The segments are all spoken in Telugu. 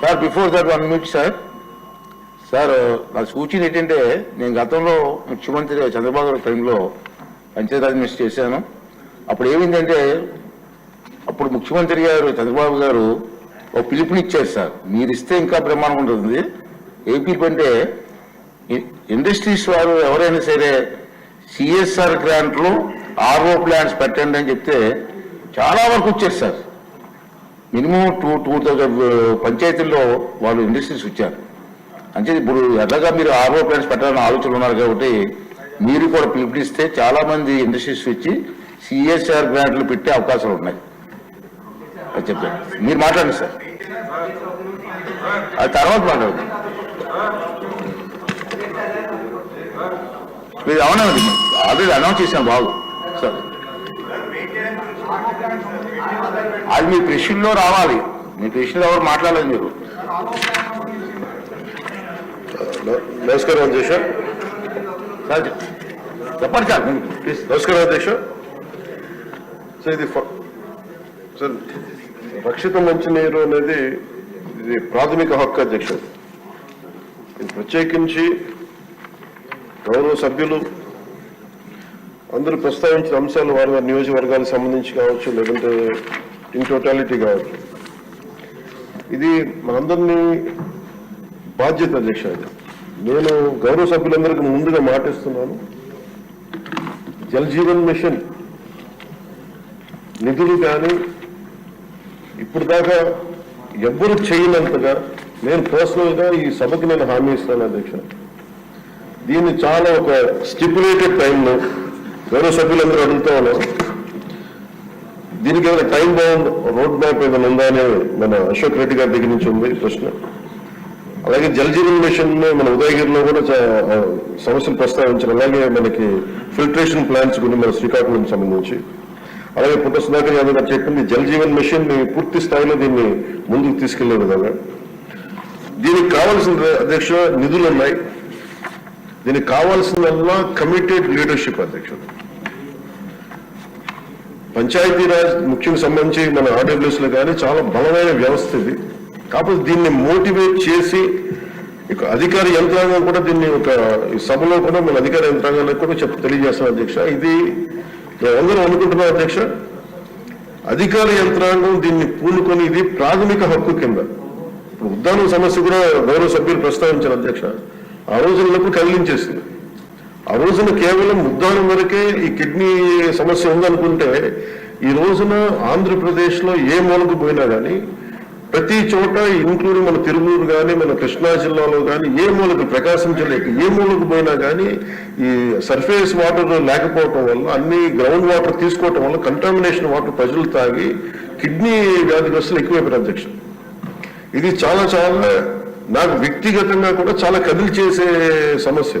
Sir before that one minute sir sir నా సూచన ఏంటంటే నేను గతంలో ముఖ్యమంత్రి చంద్రబాబు గారి టైంలో పంచాయతీరాజ్ మినిస్టర్ చేశాను. అప్పుడు ఏమైందంటే అప్పుడు ముఖ్యమంత్రి గారు చంద్రబాబు గారు ఒక పిలుపునిచ్చారు సార్. మీరు ఇస్తే ఇంకా బ్రహ్మాండం ఉంటుంది. ఏపీ పిలుపు అంటే ఇండస్ట్రీస్ వారు ఎవరైనా సరే సిఎస్ఆర్ గ్రాంట్లు ఆర్ఓ ప్లాంట్స్ పెట్టండి అని చెప్తే చాలా వరకు వచ్చారు sir. Minimum two two thousand పంచాయతీల్లో వాళ్ళు ఇండస్ట్రీస్ వచ్చారు అంటే ఇప్పుడు ఎర్రగా మీరు ఆర్ఓ ప్లాంట్స్ పెట్టాలని ఆలోచనలు ఉన్నారు కాబట్టి మీరు కూడా పిలుపునిస్తే చాలా మంది ఇండస్ట్రీస్ వచ్చి సిఎస్ఆర్ గ్రాంట్లు పెట్టే అవకాశాలు ఉన్నాయి. అది చెప్తాను మీరు మాట్లాడండి సార్. అది తర్వాత మాట్లాడదు. మీరు అవునండి ఆల్రెడీ అనౌన్స్ చేశాను బాగు సార్. అది మీ ప్రశ్నలో రావాలి. మీ ప్రశ్నలో ఎవరు మాట్లాడలేదు మీరు. నమస్కారం అధ్యక్ష. సార్ చెప్పండి సార్. ప్లీజ్. నమస్కారం అధ్యక్ష. సార్ ఇది సార్ రక్షిత మంచినీరు అనేది ఇది ప్రాథమిక హక్కు అధ్యక్ష. ప్రత్యేకించి గౌరవ సభ్యులు అందరూ ప్రస్తావించిన అంశాలు వారి వారి నియోజకవర్గాలకు సంబంధించి కావచ్చు లేదంటే ఇన్ టోటాలిటీ కావచ్చు. ఇది మనందరినీ బాధ్యత అధ్యక్ష నేను గౌరవ సభ్యులందరికీ ముందుగా మాటిస్తున్నాను. జల్ జీవన్ మిషన్ నిధులు కానీ ఇప్పుడు దాకా ఎవ్వరు చేయనంతగా నేను పర్సనల్గా ఈ సభకి నేను హామీ ఇస్తాను అధ్యక్ష. దీన్ని చాలా ఒక స్టిపులేటెడ్ టైంలో గౌరవ సభ్యులందరూ అడుగుతా ఉన్నారు. దీనికి ఏమైనా టైం బౌండ్ రోడ్ మ్యాప్ ఏమైనా ఉందా అని మన అశోక్ రెడ్డి గారి దగ్గర నుంచి ఉంది ప్రశ్న. అలాగే జలజీవన్ మిషన్ మన ఉదయగిరిలో కూడా సమస్యలు ప్రస్తావించారు అలాగే మనకి ఫిల్టరేషన్ ప్లాంట్స్ గురించి మన శ్రీకాకుళం సంబంధించి. అలాగే పుట్ట సుధాకర్ యాదవ్ గారు చెప్పింది జలజీవన్ మిషన్ పూర్తి స్థాయిలో దీన్ని ముందుకు తీసుకెళ్ళే విధంగా. దీనికి కావాల్సిన అధ్యక్ష నిధులు ఉన్నాయి. దీనికి కావాల్సిందల్లా కమిటెడ్ లీడర్షిప్ అధ్యక్షుడు. పంచాయతీరాజ్ ముఖ్యంగా సంబంధించి మన ఆర్డబ్ల్యూఎస్ కానీ చాలా బలమైన వ్యవస్థ ఇది. కాకపోతే దీన్ని మోటివేట్ చేసి ఇక అధికార యంత్రాంగం కూడా దీన్ని ఒక సభలో కూడా మన అధికార యంత్రాంగానికి కూడా చెప్ తెలియజేస్తాను అధ్యక్ష. ఇది మేమందరం అనుకుంటున్నాం అధ్యక్ష. అధికార యంత్రాంగం దీన్ని పూనుకొని ఇది ప్రాథమిక హక్కు కింద. ఇప్పుడు ఉద్దానం సమస్య కూడా గౌరవ సభ్యులు ప్రస్తావించారు అధ్యక్ష. ఆ రోజులకు కదిలించేసింది. ఆ రోజున కేవలం ఉద్దానం వరకే ఈ కిడ్నీ సమస్య ఉందనుకుంటే ఈ రోజున ఆంధ్రప్రదేశ్లో ఏ మూలకు పోయినా కానీ ప్రతి చోట ఇంక్లూడింగ్ మన తిరుమూరు కానీ మన కృష్ణా జిల్లాలో కానీ ఏ మూలకు ప్రకాశం జిల్లాకి ఏ మూలకు పోయినా కానీ ఈ సర్ఫేస్ వాటర్ లేకపోవటం వల్ల అన్ని గ్రౌండ్ వాటర్ తీసుకోవటం వల్ల కంటామినేషన్ వాటర్ ప్రజలు తాగి కిడ్నీ వ్యాధిగ్రస్తులు ఎక్కువైపోయారు అధ్యక్ష ఇది చాలా చాలా నాకు వ్యక్తిగతంగా కూడా చాలా కదిలి చేసే సమస్య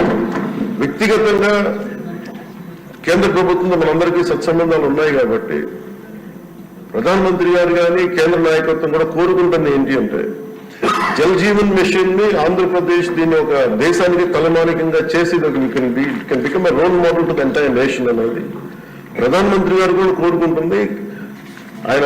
వ్యక్తిగతంగా కేంద్ర ప్రభుత్వంతో మనందరికీ సత్సంబంధాలు ఉన్నాయి కాబట్టి ప్రధానమంత్రి గారు కానీ కేంద్ర నాయకత్వం కూడా కోరుకుంటుంది ఏంటి అంటే జల్ జీవన్ మిషన్ని ఆంధ్రప్రదేశ్ దీన్ని ఒక దేశానికి తలమానికంగా చేసి can become role model to entire nation అనేది ప్రధానమంత్రి గారు కూడా కోరుకుంటుంది. ఆయన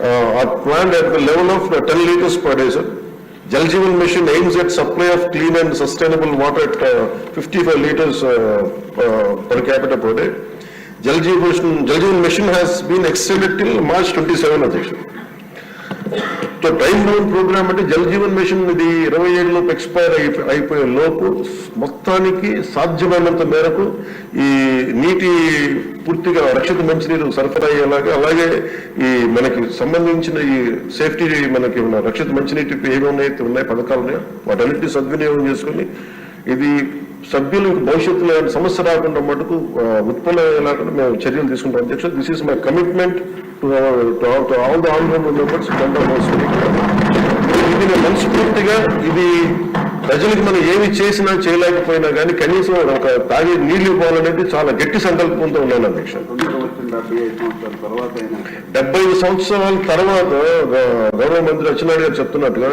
Uh, are planned at the level of 10 litres per day, sir. Jal Jeevan Mission aims at supply of clean and sustainable water at uh, 55 litres uh, per capita per day. Jal Jeevan, Mission has been extended till March 27, Adhyaksh. So time bound program అంటే జల్ జీవన్ మిషన్ ఇది ఇరవై ఏడులోపు ఎక్స్పైర్ అయిపో అయిపోయే లోపు మొత్తానికి సాధ్యమైనంత మేరకు ఈ నీటి పూర్తిగా రక్షిత మంచినీరు సరఫరా అయ్యేలాగా అలాగే ఈ మనకి సంబంధించిన ఈ సేఫ్టీ మనకి ఉన్న రక్షిత మంచినీటి ఏమి ఉన్నాయో ఉన్నాయి పథకాలు ఉన్నాయో వాటన్నిటిని సద్వినియోగం చేసుకుని ఇది సభ్యులకు భవిష్యత్తులో సమస్య రాకుండా మటుకు ఉత్పన్నమయ్యేలాగా మేము చర్యలు తీసుకుంటాం. అధ్యక్ష this is my commitment to all the members ఇది మనస్ఫూర్తిగా ఇది ప్రజలకు మనం ఏమి చేసినా చేయలేకపోయినా కానీ కనీసం ఒక తాగే నీళ్ళు ఇవ్వాలనేది చాలా గట్టి సంకల్పంతో ఉన్నాను అధ్యక్ష డెబ్బై ఐదు సంవత్సరాల తర్వాత గౌరవ మంత్రి అచ్చెన్నాయుడు గారు చెప్తున్నట్టుగా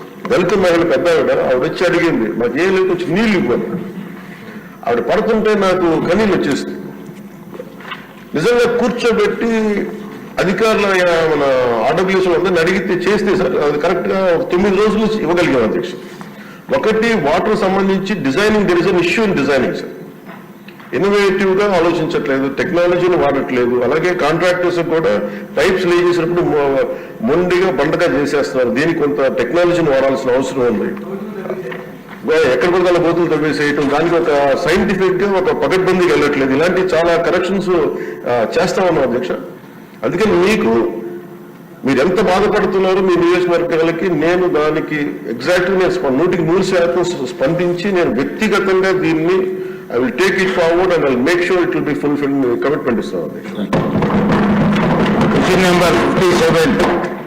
ద- దళిత మహిళ పెద్ద ఆవిడ ఆవిడ వచ్చి అడిగింది మాకు ఏం లేదు కొంచెం నీళ్ళు ఇవ్వాలి ఆవిడ పడుతుంటే నాకు కనీళ్ళు వచ్చేసింది నిజంగా కూర్చోబెట్టి అధికారుల మన ఆర్డబ్ల్యూస్ అందరిని అడిగితే చేస్తే సార్ అది కరెక్ట్గా తొమ్మిది రోజులు ఇవ్వగలిగాం అధ్యక్ష. ఒకటి వాటర్ సంబంధించి designing there is an issue in designing sir ఇన్నోవేటివ్గా ఆలోచించట్లేదు టెక్నాలజీని వాడట్లేదు. అలాగే కాంట్రాక్టర్స్ కూడా పైప్స్ లే చేసినప్పుడు మొండిగా బండగా చేసేస్తున్నారు. దీనికి కొంత టెక్నాలజీని వాడాల్సిన అవసరం ఉంది. ఎక్కడ పడితే బోతులు తవ్వేసేయటం దానికి ఒక సైంటిఫిక్గా ఒక పకడ్బందీకి వెళ్ళట్లేదు. ఇలాంటి చాలా కరెక్షన్స్ చేస్తా ఉన్నాం అధ్యక్ష. అందుకని మీకు మీరు ఎంత బాధపడుతున్నారో మీ నియోజకవర్గాలకి నేను దానికి ఎగ్జాక్ట్ నేను నూటికి నూరు శాతం స్పందించి నేను వ్యక్తిగతంగా దీన్ని I will take it forward and I'll make sure it will be fulfilling the commitment, Mr. Ramesh. Question number fifty-seven.